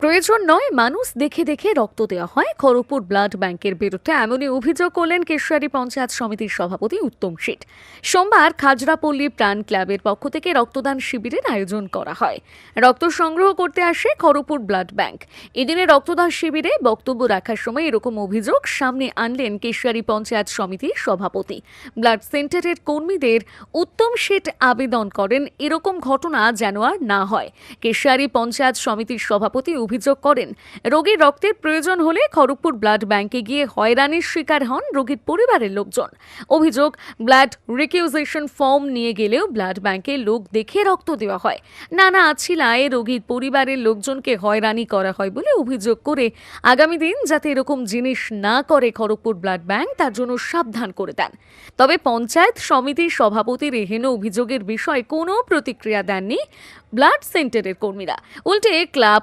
প্রয়োজন নয়, মানুষ দেখে দেখে রক্ত দেওয়া হয়। খড়গপুর ব্লাড ব্যাংকের বিরুদ্ধে এমনই অভিযোগ করলেন কেশিয়ারি পঞ্চায়েত সমিতির সভাপতি উত্তম শেঠ। সোমবার খাজরাপল্লী প্রাণ ক্লাবের পক্ষ থেকে রক্তদান শিবিরের আয়োজন করা হয়। রক্ত সংগ্রহ করতে আসে খড়গপুর ব্লাড ব্যাংক। এদিনে রক্তদান শিবিরে বক্তব্য রাখার সময় এরকম অভিযোগ সামনে আনলেন কেশিয়ারি পঞ্চায়েত সমিতির সভাপতি। ব্লাড সেন্টারের কর্মীদের উত্তম শেঠ আবেদন করেন, এরকম ঘটনা যেন আর না হয়। কেশিয়ারি পঞ্চায়েত সমিতির সভাপতি অভিযোগ করেন। রোগীর রক্তের প্রয়োজন হলে খড়গপুর ব্লাড ব্যাংকে গিয়ে হয়রানির শিকার হন রোগীর পরিবারের লোকজন। অভিযোগ, ব্লাড রিকিউজেশন ফর্ম নিয়ে গেলেও ব্লাড ব্যাংকে লোক দেখে রক্ত দেওয়া হয়। নানা আছিলায় রোগীর পরিবারের লোকজনকে হয়রানি করা হয় বলে অভিযোগ করে আগামী দিন যাতে এরকম জিনিস না করে খড়গপুর ব্লাড ব্যাংক, তার জন্য সাবধান করে দেন। তবে পঞ্চায়েত সমিতির সভাপতির এহেন অভিযোগের বিষয়ে কোনো প্রতিক্রিয়া দেননি ব্লাড সেন্টারের কর্মীরা। উল্টে ক্লাব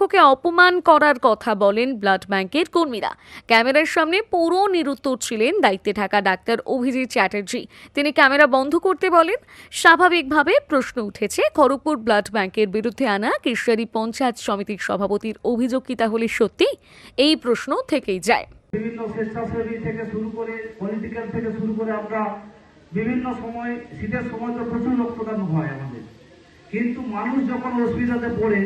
কর্তৃপক্ষকে অপমান করার কথা বলেন ব্লাড ব্যাংকের কর্মীরা। ক্যামেরার সামনে পুরো নিরুত্তর ছিলেন দায়িত্বে থাকা ডাক্তার অভিজিৎ চ্যাটার্জি। তিনি ক্যামেরা বন্ধ করতে বলেন, স্বাভাবিকভাবে প্রশ্ন উঠেছে, খড়গপুর ব্লাড ব্যাংকের বিরুদ্ধে আনা কেশিয়ারি পঞ্চায়েত সমিতির সভাপতির অভিযোগ কি তাহলে সত্যি? এই প্রশ্ন থেকেই যায়। বিভিন্ন স্বেচ্ছাসেবী থেকে শুরু করে পলিটিক্যাল থেকে শুরু করে আমরা বিভিন্ন সময়, শীতের সময় তো প্রচুর রক্তদান হয় আমাদের। কিন্তু মানুষ যখন অসুবিধাতে পড়ে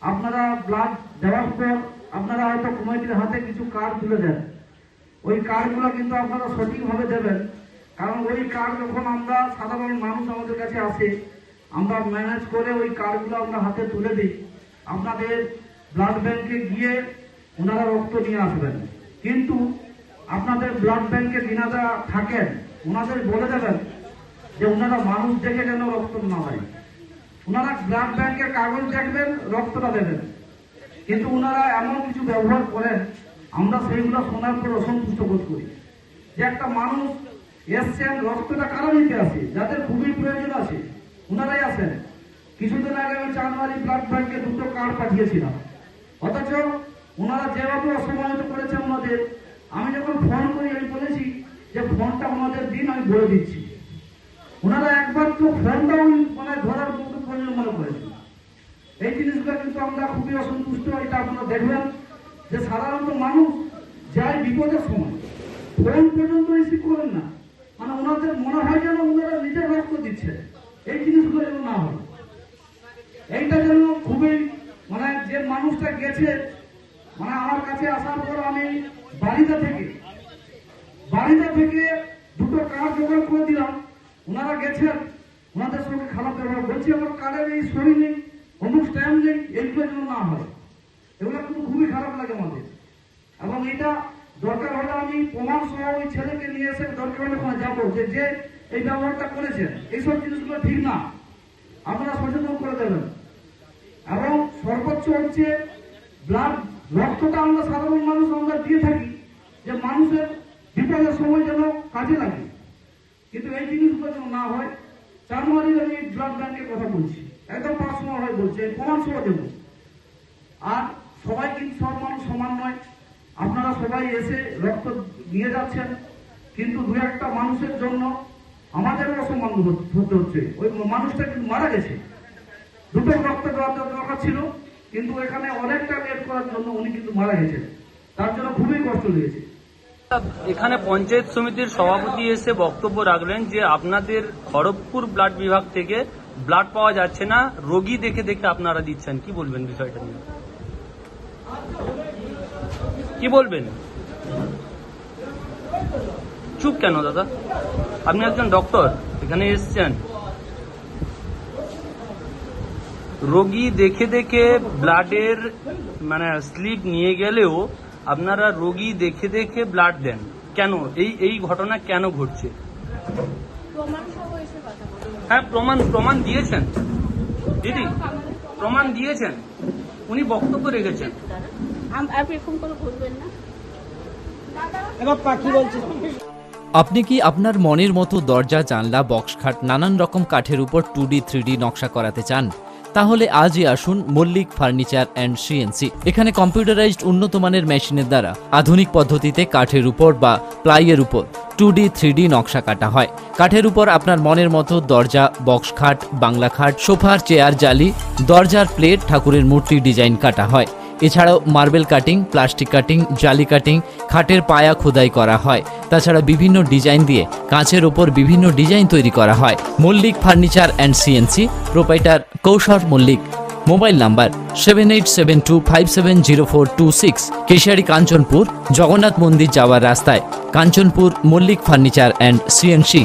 আপনারা ব্লাড দেওয়ার পর আপনারা হয়তো কমিটির হাতে কিছু কার্ড তুলে দেন। ওই কার্ডগুলো কিন্তু আপনারা সঠিকভাবে দেবেন। কারণ ওই কার্ড যখন আমরা সাধারণ মানুষ আমাদের কাছে আসে, আমরা ম্যানেজ করে ওই কার্ডগুলো আমরা হাতে তুলে দিই। আপনাদের ব্লাড ব্যাংকে গিয়ে ওনারা রক্ত নিয়ে আসবেন। কিন্তু আপনাদের ব্লাড ব্যাংকে যিনারা থাকেন, ওনাদের বলে দেবেন যে ওনারা মানুষ দেখে যেন রক্ত না হয় ওনারা ব্লাড ব্যাংকের কাগজ দেখবেন, রক্তটা দেবেন। কিন্তু ওনারা এমন কিছু ব্যবহার করেন, আমরা সেইগুলো শোনার পর অসন্তুষ্ট বোধ করি। যে একটা মানুষ এসছেন রক্তটা কারা নিতে আসে? যাদের খুবই প্রয়োজন আছে, ওনারাই আসেন কিছুদিন আগে আমি চাঁদমারি ব্লাড ব্যাংকে দুটো কার্ড পাঠিয়েছিলাম। অথচ ওনারা যেভাবে অসমানিত করেছেন ওনাদের, আমি যখন ফোন করি, আমি বলেছি যে ফোনটা ওনাদের দিন, আমি বলে দিচ্ছি। ওনারা একবার তো ফোনটাও মানে ধরার মতো প্রয়োজন মনে করেছেন এই জিনিসগুলো কিন্তু খুবই অসন্তুষ্ট, এটা আপনারা দেখবেন যে সাধারণত মানুষ যায় বিপদের সময়। ফোন পর্যন্ত রিসিভ করেন না। মানে ওনাদের মনে হয় যেন ওনারা নিজের রক্ত দিচ্ছে। এই জিনিসগুলো যেন না হয়। এইটা যেন খুবই মানে যে মানুষটা গেছে মানে আমার কাছে আসার পর আমি বাড়িতে থেকে বাড়িতে থেকে দুটো কার্ড জোগাড় করে দিলাম। ওনারা গেছেন, ওনাদের সঙ্গে খারাপ ব্যবহার বলছি আমার কার্ডের এই সই নেই। স্ট্যাম্প নেই এইগুলো যেন না হয়। এগুলো কিন্তু খুবই খারাপ লাগে আমাদের। এবং এটা দরকার হলে আমি প্রমাণ সহ ওই ছেলেকে নিয়ে এসে দরকার হলে ওখানে যাব যে যে এই ব্যবহারটা করেছেন এইসব জিনিসগুলো ঠিক না। আপনারা সচেতন করে দেবেন। এবং সর্বোচ্চ হচ্ছে ব্লাড রক্তটা আমরা সাধারণ মানুষ আমরা দিয়ে থাকি যে মানুষের বিপদের সময় যেন কাজে লাগে। কিন্তু এই জিনিসগুলো যেন না হয় জানুয়ারির আমি ব্লাড ব্যাংকের কথা বলছি। একদম পার্সোনাল হয়ে বলছি, প্রমাণ সহ দেবো আর সবাই কিন্তু সব মানুষ, সমান নয়। আপনারা সবাই এসে রক্ত নিয়ে যাচ্ছেন, কিন্তু দু একটা মানুষের জন্য আমাদেরও অসম্মান হতে হচ্ছে। ওই মানুষটা কিন্তু মারা গেছে। দুটো রক্ত দেওয়ার দরকার ছিল, কিন্তু এখানে অনেকটা লেট করার জন্য উনি কিন্তু মারা গেছেন। তার জন্য খুবই কষ্ট লেগেছে। এখানে পঞ্চায়েত সমিতির সভাপতি এসে বক্তব্য রাখলেন যে আপনাদের খড়গপুর ব্লাড বিভাগ থেকে ব্লাড পাওয়া যাচ্ছে না, রোগী দেখে দেখে আপনারা দিচ্ছেন। কি বলবেন বিষয়টা নিয়ে? কি বলবেন? চুপ কেন দাদা? আপনি একজন ডক্টর এখানে এসছেন। রোগী দেখে দেখে ব্লাডের মানে স্লিপ নিয়ে গেলেও আপনারা রোগী দেখে দেখে ব্লাড দেন। কেন? এই এই ঘটনা কেন ঘটছে প্রমাণ সহ এসে কথা বলুন হ্যাঁ প্রমাণ প্রমাণ দিয়েছেন। দিদি প্রমাণ দিয়েছেন। উনি বক্তব্য রেখেছেন। আম- আপনি এরকম করে বলবেন না। আপনি কি আপনার মনের মতো দরজা জানলা বক্স খাট নানান রকম কাঠের উপর টু ডি থ্রি ডি নকশা করাতে চান? তাহলে আজই আসুন মল্লিক ফার্নিচার অ্যান্ড সিএনসি, এখানে কম্পিউটারাইজড উন্নত মানের মেশিনের দ্বারা আধুনিক পদ্ধতিতে কাঠের উপর বা প্লাইয়ের উপর টু ডি থ্রি ডি নকশা কাটা হয়। কাঠের উপর আপনার মনের মতো দরজা, বক্স খাট, বাংলা খাট, সোফার চেয়ার, জালি, দরজার প্লেট, ঠাকুরের মূর্তি ডিজাইন কাটা হয়। এছাড়াও মার্বেল কাটিং, প্লাস্টিক কাটিং, জালি কাটিং, খাটের পায়া খোদাই করা হয়। তাছাড়া বিভিন্ন ডিজাইন দিয়ে কাঁচের ওপর বিভিন্ন ডিজাইন তৈরি করা হয়। Mallick furniture and CNC, proprietor Koushar Mallick. Mobile number seven eight seven two five seven zero four two six Keshiary Kanchanpur, Jagannath মন্দির যাওয়ার রাস্তায়, Kanchanpur Mallick furniture and CNC